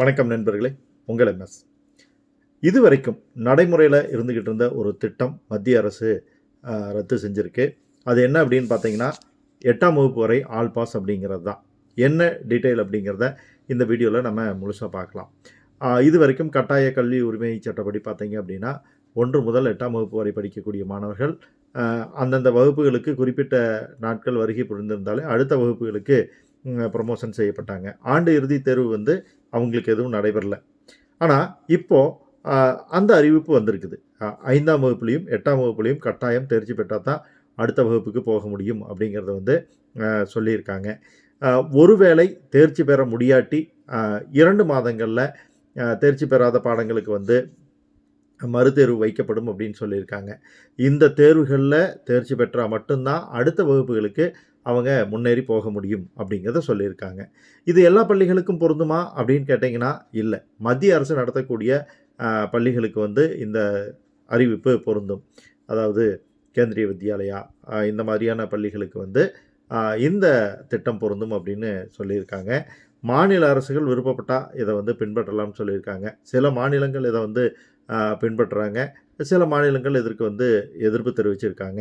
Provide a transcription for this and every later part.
வணக்கம் நண்பர்களே உங்கள் எம்எஸ் இதுவரைக்கும் நடைமுறையில் இருந்துக்கிட்டு இருந்த ஒரு திட்டம் மத்திய அரசு ரத்து செஞ்சுருக்கு. அது என்ன அப்படின்னு பார்த்தீங்கன்னா எட்டாம் வகுப்பு வரை ஆல் பாஸ் அப்படிங்கிறது தான். என்ன டீட்டெயில் அப்படிங்கிறத இந்த வீடியோவில் நம்ம முழுசாக பார்க்கலாம் இது வரைக்கும் கட்டாய கல்வி உரிமை சட்டப்படி பார்த்தீங்க அப்படின்னா ஒன்று முதல் எட்டாம் வகுப்பு வரை படிக்கக்கூடிய மாணவர்கள் அந்தந்த வகுப்புகளுக்கு குறிப்பிட்ட நாட்கள் வருகை புரிந்திருந்தாலே அடுத்த வகுப்புகளுக்கு ப்ரமோஷன் செய்யப்பட்டாங்க. ஆண்டு இறுதி தேர்வு வந்து அவங்களுக்கு எதுவும் நடைபெறல. ஆனால் இப்போது அந்த அறிவிப்பு வந்திருக்குது. ஐந்தாம் வகுப்புலையும் எட்டாம் வகுப்புலையும் கட்டாயம் தேர்ச்சி பெற்றால் தான் அடுத்த வகுப்புக்கு போக முடியும் அப்படிங்கிறத வந்து சொல்லியிருக்காங்க. ஒருவேளை தேர்ச்சி பெற முடியாட்டி இரண்டு மாதங்களில் தேர்ச்சி பெறாத பாடங்களுக்கு வந்து மறுதேர்வு வைக்கப்படும் அப்படின்னு சொல்லியிருக்காங்க. இந்த தேர்வுகளில் தேர்ச்சி பெற்றால் மட்டும்தான் அடுத்த வகுப்புகளுக்கு அவங்க முன்னேறி போக முடியும் அப்படிங்கிறத சொல்லியிருக்காங்க. இது எல்லா பள்ளிகளுக்கும் பொருந்துமா அப்படின்னு கேட்டிங்கன்னா இல்லை. மத்திய அரசு நடத்தக்கூடிய பள்ளிகளுக்கு வந்து இந்த அறிவிப்பு பொருந்தும். அதாவது கேந்திரிய வித்யாலயா இந்த மாதிரியான பள்ளிகளுக்கு வந்து இந்த திட்டம் பொருந்தும் அப்படின்னு சொல்லியிருக்காங்க. மாநில அரசுகள் விருப்பப்பட்டால் இதை வந்து பின்பற்றலாம்னு சொல்லியிருக்காங்க. சில மாநிலங்கள் இதை வந்து பின்பற்றுறாங்க. சில மாநிலங்கள் இதற்கு வந்து எதிர்ப்பு தெரிவிச்சிருக்காங்க.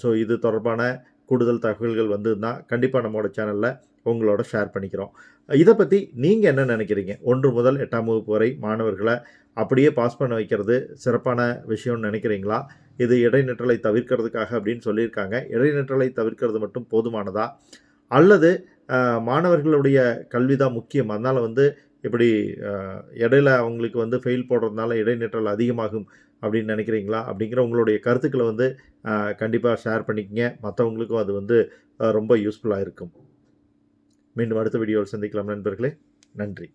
ஸோ இது தொடர்பான கூடுதல் தகவல்கள் வந்ததுன்னா கண்டிப்பாக நம்மளோட சேனலில் உங்களோட ஷேர் பண்ணிக்கிறோம். இதை பற்றி நீங்கள் என்ன நினைக்கிறீங்க? ஒன்று முதல் எட்டாம் வகுப்பு வரை மாணவர்களை அப்படியே பாஸ் பண்ண வைக்கிறது சிறப்பான விஷயம்னு நினைக்கிறீங்களா? இது இடைநிற்றலை தவிர்க்கிறதுக்காக அப்படின்னு சொல்லியிருக்காங்க. இடைநிற்றலை தவிர்க்கிறது மட்டும் போதுமானதா? அல்லது மாணவர்களுடைய கல்வி தான் முக்கியம். அதனால் வந்து இப்படி இடையில அவங்களுக்கு வந்து ஃபெயில் போடுறதுனால இடைநிற்றல் அதிகமாகும் அப்படின்னு நினைக்கிறீங்களா? அப்படிங்கிற உங்களுடைய கருத்துக்களை வந்து கண்டிப்பாக ஷேர் பண்ணிக்கங்க. மற்றவங்களுக்கும் அது வந்து ரொம்ப யூஸ்ஃபுல்லாக இருக்கும். மீண்டும் அடுத்த வீடியோவில் சந்திக்கலாம் நண்பர்களே. நன்றி.